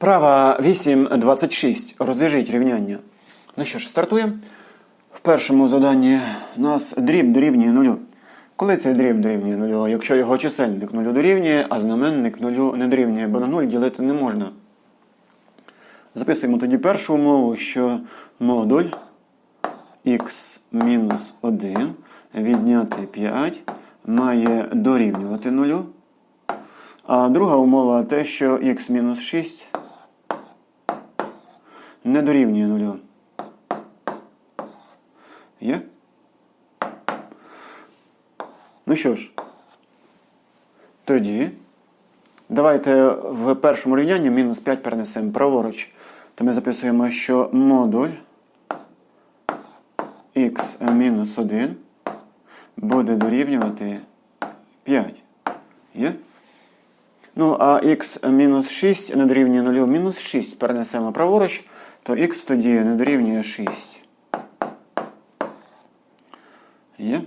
Вправа 8.26. Розв'яжіть рівняння. Ну що ж, стартуємо. В першому заданні у нас дріб дорівнює нулю. Коли цей дріб дорівнює нулю? Якщо його чисельник нулю дорівнює, а знаменник нулю не дорівнює, бо на нуль ділити не можна. Записуємо тоді першу умову, що модуль x-1 відняти 5 має дорівнювати нулю. А друга умова те, що x-6 не дорівнює нулю. Є? Ну що ж, тоді давайте в першому рівнянні мінус 5 перенесемо праворуч. То ми записуємо, що модуль x-1 буде дорівнювати 5. Є? Ну, а x мінус 6 не дорівнює 0, мінус 6 перенесемо праворуч, то x тоді не дорівнює 6. Є?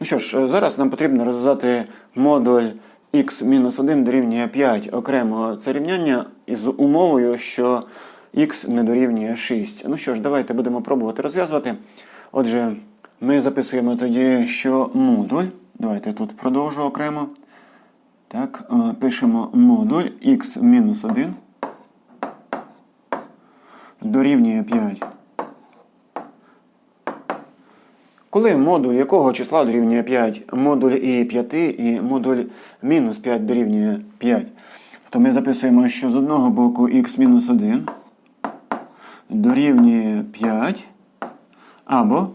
Ну що ж, зараз нам потрібно розв'язати модуль x-1 дорівнює 5 окремо це рівняння із умовою, що x не дорівнює 6. Ну що ж, давайте будемо пробувати розв'язувати. Отже, ми записуємо тоді, що модуль. Давайте тут продовжу окремо. Так, е, пишемо модуль x-1 дорівнює 5. Коли модуль якого числа дорівнює 5? Модуль і 5 і модуль мінус 5 дорівнює 5. То ми записуємо, що з одного боку x-1 дорівнює 5 або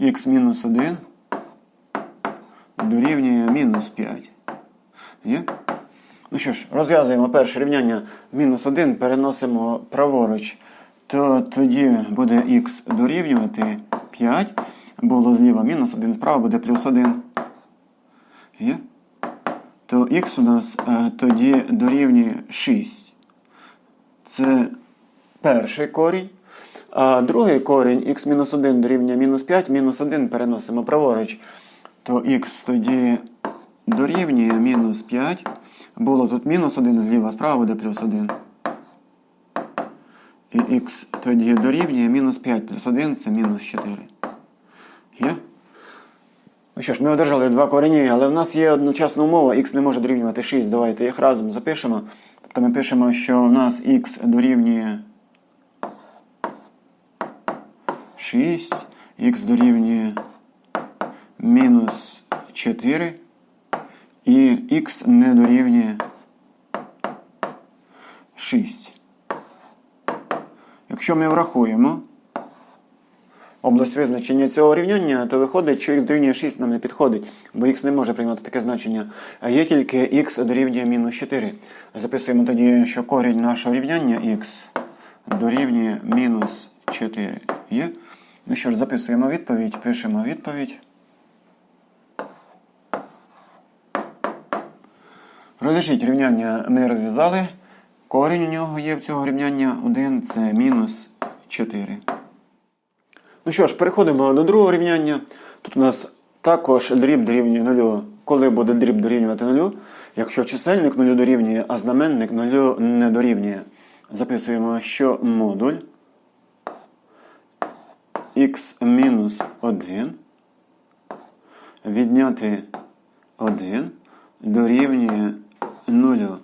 x-1 дорівнює мінус 5. Є? Ну що ж, розв'язуємо перше рівняння мінус 1, переносимо праворуч. То тоді буде х дорівнювати 5. Було зліва мінус 1, справа буде плюс 1. Є? То х у нас е, тоді дорівнює 6. Це перший корінь. А другий корінь х-1 дорівнює мінус 5, мінус 1 переносимо праворуч. То х тоді дорівнює мінус 5. Було тут мінус 1 зліва, справа буде плюс 1. І х тоді дорівнює мінус 5 плюс 1 це мінус 4. Є? Ну що ж, ми одержали два корені, але в нас є одночасна умова, х не може дорівнювати 6. Давайте їх разом запишемо. Тобто ми пишемо, що в нас х дорівнює 6, х дорівнює мінус 4 і х не дорівнює 6. Якщо ми врахуємо область визначення цього рівняння, то виходить, що х дорівнює 6 нам не підходить, бо х не може приймати таке значення. А є тільки х дорівнює мінус 4. Записуємо тоді, що корінь нашого рівняння х дорівнює мінус 4. Є? Ну що ж, записуємо відповідь, пишемо відповідь. Розв'яжіть рівняння ми розв'язали. Корінь у нього є в цього рівняння 1, це мінус 4. Ну що ж, переходимо до другого рівняння. Тут у нас також дріб дорівнює 0. Коли буде дріб дорівнювати 0? Якщо чисельник 0 дорівнює, а знаменник 0 не дорівнює. Записуємо, що модуль x-1 відняти 1 дорівнює 0.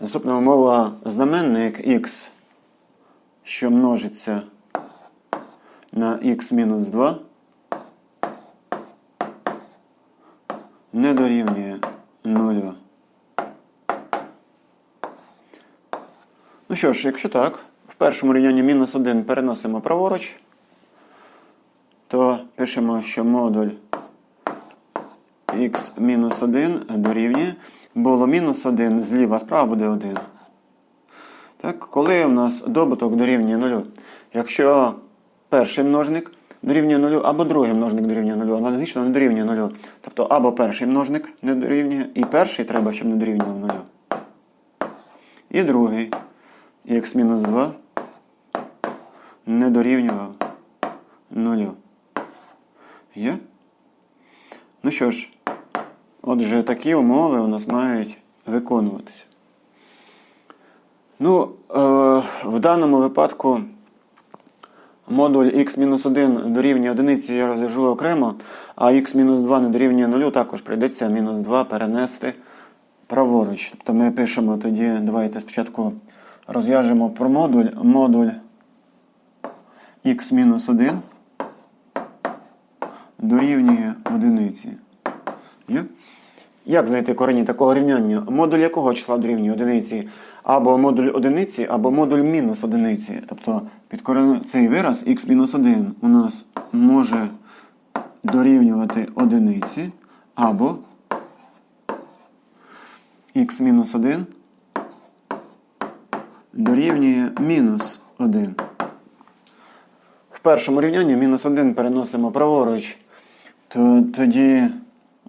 Наступна умова знаменник x, що множиться на x-2, не дорівнює 0. Ну що ж, якщо так, в першому рівнянні мінус 1 переносимо праворуч, то пишемо, що модуль x-1 дорівнює. Було мінус 1, зліва справа буде 1. Так, Коли у нас добуток дорівнює 0? Якщо перший множник дорівнює 0, або другий множник дорівнює 0, аналогічно не дорівнює 0. Тобто або перший множник не дорівнює, і перший треба, щоб не дорівнював 0. І другий х-2 не дорівнював 0. Є? Ну що ж, Отже, такі умови у нас мають виконуватися. Ну, е, в даному випадку модуль x-1 дорівнює одиниці я розв'яжу окремо, а x-2 не дорівнює 0, також прийдеться мінус 2 перенести праворуч. Тобто ми пишемо тоді, давайте спочатку розв'яжемо про модуль. Модуль x-1 дорівнює одиниці. Є? Як знайти корені такого рівняння? Модуль якого числа дорівнює одиниці? Або модуль одиниці, або модуль мінус одиниці. Тобто підкорен... цей вираз x-1 у нас може дорівнювати одиниці, або x-1 дорівнює мінус 1. В першому рівнянні мінус 1 переносимо праворуч, то тоді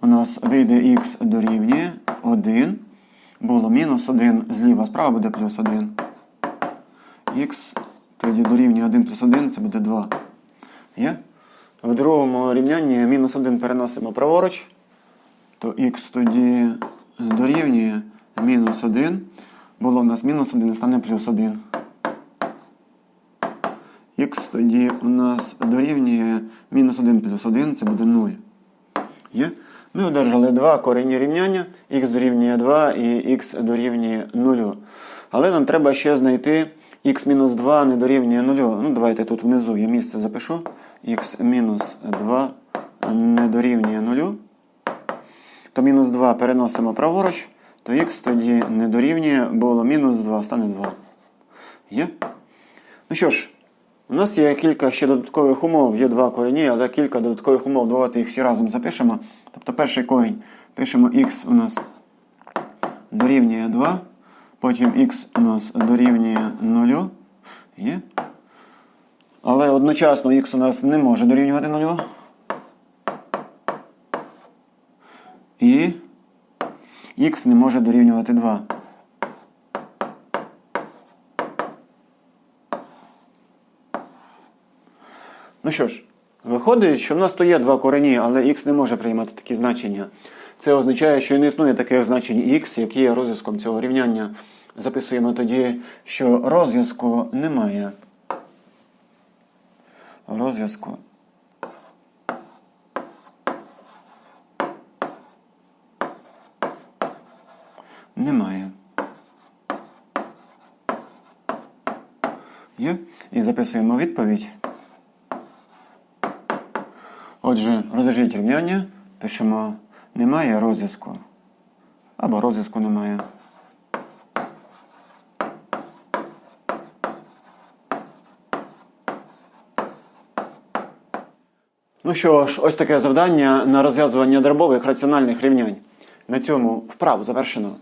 у нас вийде х дорівнює 1. Було мінус 1 зліва, справа буде плюс 1. Х тоді дорівнює 1 плюс 1, це буде 2. Є? В другому рівнянні мінус 1 переносимо праворуч, то х тоді дорівнює мінус 1. Було в нас мінус 1 і стане плюс 1. Х тоді у нас дорівнює мінус 1 плюс 1, це буде 0. Є? Ми одержали два корені рівняння, х дорівнює 2 і х дорівнює 0. Але нам треба ще знайти х-2 не дорівнює 0. Ну, давайте тут внизу я місце запишу. х-2 не дорівнює 0. То мінус 2 переносимо праворуч, то х тоді не дорівнює, було мінус 2, стане 2. Є? Ну що ж, у нас є кілька ще додаткових умов, є два корені, але кілька додаткових умов. Давайте їх всі разом запишемо. Тобто перший корінь пишемо х у нас дорівнює 2, потім х у нас дорівнює 0. Є. Але одночасно х у нас не може дорівнювати 0. І х не може дорівнювати 2. Ну що ж, виходить, що в нас то є два корені, але х не може приймати такі значення. Це означає, що не існує таких значень х, які є розв'язком цього рівняння. Записуємо тоді, що розв'язку немає. Розв'язку. Немає. Є? І записуємо відповідь. Отже, розв'яжіть рівняння, пишемо немає розв'язку. Або розв'язку немає. Ну що ж, ось таке завдання на розв'язування дробових раціональних рівнянь. На цьому вправу завершено.